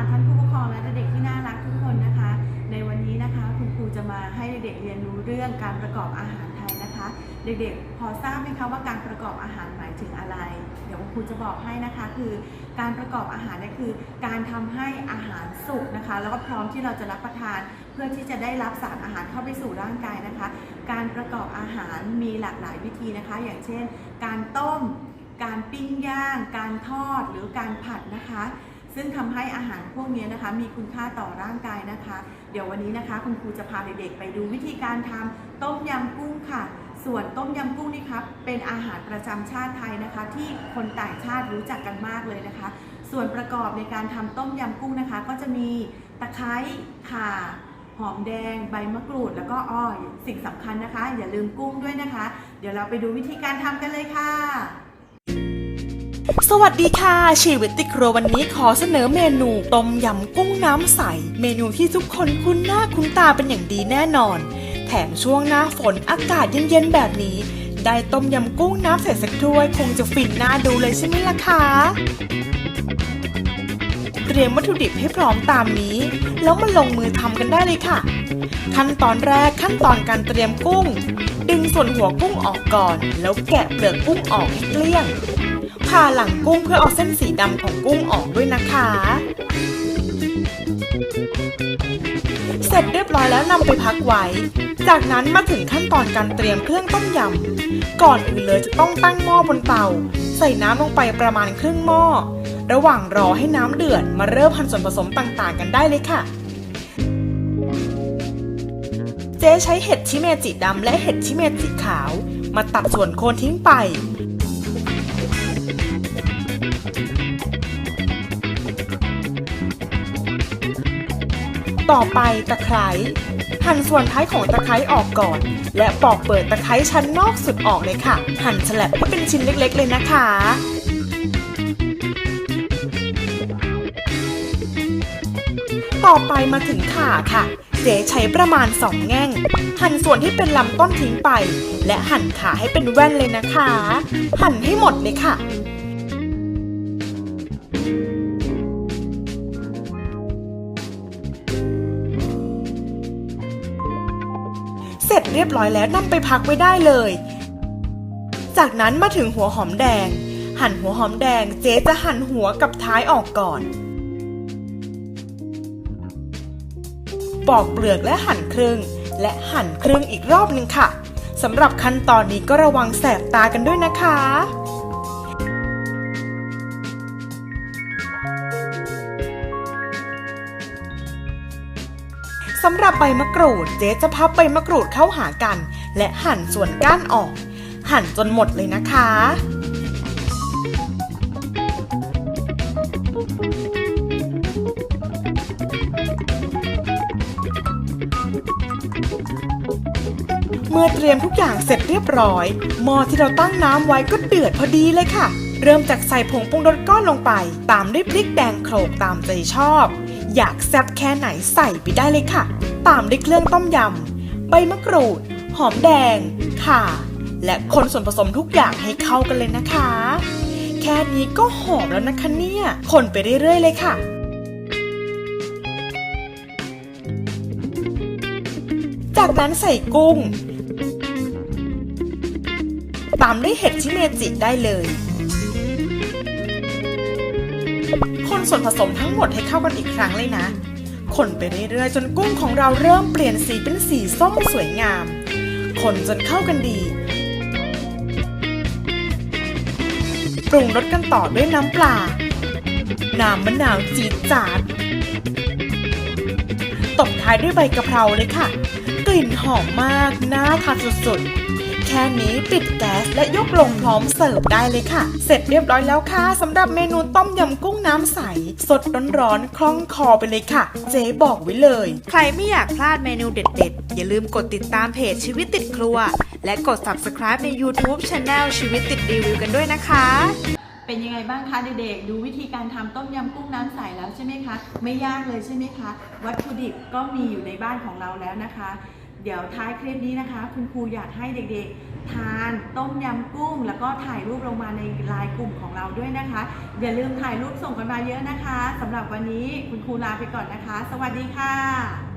ะท่านผู้ปกครองและเด็กที่น่ารักทุกคนนะคะ ในวันนี้นะคะคุณครูจะมาให้เด็กเรียนรู้เรื่องการประกอบอาหารไทยนะคะ เด็กๆ พอทราบไหมคะว่าการประกอบอาหารหมายถึงอะไร เดี๋ยวคุณครูจะบอกให้นะคะ คือการประกอบอาหารเนี่ยคือ การทำให้อาหารสุกนะคะ แล้วก็พร้อมที่เราจะรับประทาน เพื่อที่จะได้รับสารอาหารเข้าไปสู่ร่างกายนะคะ การประกอบอาหารมีหลากหลายวิธีนะคะ อย่างเช่น การต้ม การปิ้งย่าง การทอดหรือการผัดนะคะ ซึ่งทำให้อาหารพวกนี้นะคะมีคุณค่าต่อร่างกายนะคะ เดี๋ยววันนี้นะคะ คุณครูจะพาเด็กๆไปดูวิธีการทำต้มยำกุ้งค่ะ ส่วนต้มยำกุ้งนี่ครับเป็นอาหารประจำชาติไทยนะคะ ที่คนต่างชาติรู้จักกันมากเลยนะคะ ส่วนประกอบในการทำต้มยำกุ้งนะคะ ก็จะมีตะไคร้ข่าหอมแดง ใบมะกรูด แล้วก็อ้อยสิ่งสำคัญนะคะ อย่าลืมกุ้งด้วยนะคะ เดี๋ยวเราไปดูวิธีการทำกันเลยค่ะ สวัสดีค่ะ ชีวิตติครัววันนี้ขอเสนอเมนูต้มยำกุ้งน้ำใส เมนูที่ทุกคนคุ้นหน้าคุ้นตาเป็นอย่างดีแน่นอน แถมช่วงหน้าฝนอากาศเย็นๆแบบนี้ ได้ต้มยำกุ้งน้ำใสสักถ้วย คงจะฟินหน้าดูเลยใช่ไหมล่ะคะเตรียมวัตถุดิบให้พร้อมตามนี้ แล้วมาลงมือทำกันได้เลยค่ะ ขั้นตอนแรกขั้นตอนการเตรียมกุ้ง ดึงส่วนหัวกุ้งออกก่อน แล้วแกะเปลือกกุ้งออกให้เกลี้ยง ผ่าหลังกุ้งเพื่อเอาเส้นสีดำของกุ้งออกด้วยนะคะ เสร็จเรียบร้อยแล้วนำไปพักไว้ จากนั้นมาถึงขั้นตอนการเตรียมเครื่องต้มยำ ก่อนอื่นเลยจะต้องตั้งหม้อบนเตา ใส่น้ำลงไปประมาณครึ่งหม้อ ระหว่างรอให้น้ำเดือดมาเริ่มหั่นส่วนผสมต่างๆ กันได้เลยค่ะเจ๊ใช้เห็ดชิเมจิดำและเห็ดชิเมจิขาว มาตัดส่วนโคนทิ้งไป ต่อไปตะไคร้หั่นส่วนท้ายของตะไคร้ออกก่อน และปอกเปิดตะไคร้ชั้นนอกสุดออกเลยค่ะ หั่นฉลับให้เป็นชิ้นเล็กๆ เลยนะคะต่อไปมาถึงข่าค่ะ เจ๊ใช้ประมาณ 2 แง่ง หั่นส่วนที่เป็นลำต้นทิ้งไป และหั่นขาให้เป็นแว่นเลยนะคะ หั่นให้หมดเลยค่ะ เสร็จเรียบร้อยแล้วนำไปพักไว้ได้เลย จากนั้นมาถึงหัวหอมแดง หั่นหัวหอมแดงเจ๊จะหั่นหัวกับท้ายออกก่อน ปอกเปลือกและหั่นครึ่ง และหั่นครึ่งอีกรอบหนึ่งค่ะสำหรับขั้นตอนนี้ก็ระวังแสบตากันด้วยนะคะ สำหรับใบมะกรูดเจ๊จะพับใบมะกรูดเข้าหากัน และหั่นส่วนก้านออก หั่นจนหมดเลยนะคะ เมื่อเตรียมทุกอย่างเสร็จเรียบร้อยหม้อที่เราตั้งน้ำไว้ก็เดือดพอดีเลยค่ะ เริ่มจากใส่ผงปรุงรสก้อนลงไป ตามด้วยพริกแดงโขลกตามใจชอบ อยากแซ่บแค่ไหนใส่ไปได้เลยค่ะ ตามด้วยเครื่องต้มยำ ใบมะกรูด หอมแดง ข่า และคนส่วนผสมทุกอย่างให้เข้ากันเลยนะคะ แค่นี้ก็หอมแล้วนะคะเนี่ย คนไปเรื่อยๆเลยค่ะจากนั้นใส่กุ้ง ตามด้วยเห็ดชิเมจิได้เลย คนส่วนผสมทั้งหมดให้เข้ากันอีกครั้งเลยนะ คนไปเรื่อยๆ จนกุ้งของเราเริ่มเปลี่ยนสีเป็นสีส้มสวยงาม คนจนเข้ากันดี ปรุงรสกันต่อด้วยน้ำปลา น้ำมะนาวจีดจาดตบท้ายด้วยใบกะเพราเลยค่ะ กลิ่นหอมมาก น่าทานสุดๆ แค่นี้ปิดแก๊สและยกลงพร้อมเสิร์ฟได้เลยค่ะ เสร็จเรียบร้อยแล้วค่ะสำหรับเมนูต้มยำกุ้งน้ำใส สดร้อนๆคล่องคอไปเลยค่ะ เจ๊บอกไว้เลย ใครไม่อยากพลาดเมนูเด็ดๆ อย่าลืมกดติดตามเพจชีวิตติดครัว และกด subscribe ใน YouTube Channel ชีวิตติดรีวิวกันด้วยนะคะ เป็นยังไงบ้างคะเด็กๆ ดูวิธีการทำต้มยำกุ้งน้ำใสแล้วใช่ไหมคะ ไม่ยากเลยใช่ไหมคะ วัตถุดิบก็มีอยู่ในบ้านของเราแล้วนะคะ เดี๋ยวท้ายคลิปนี้นะคะ คุณครูอยากให้เด็กๆ ทานต้มยำกุ้ง แล้วก็ถ่ายรูปลงมาในไลน์กลุ่มของเราด้วยนะคะ อย่าลืมถ่ายรูปส่งกันมาเยอะนะคะสำหรับวันนี้คุณครูลาไปก่อนนะคะ สวัสดีค่ะ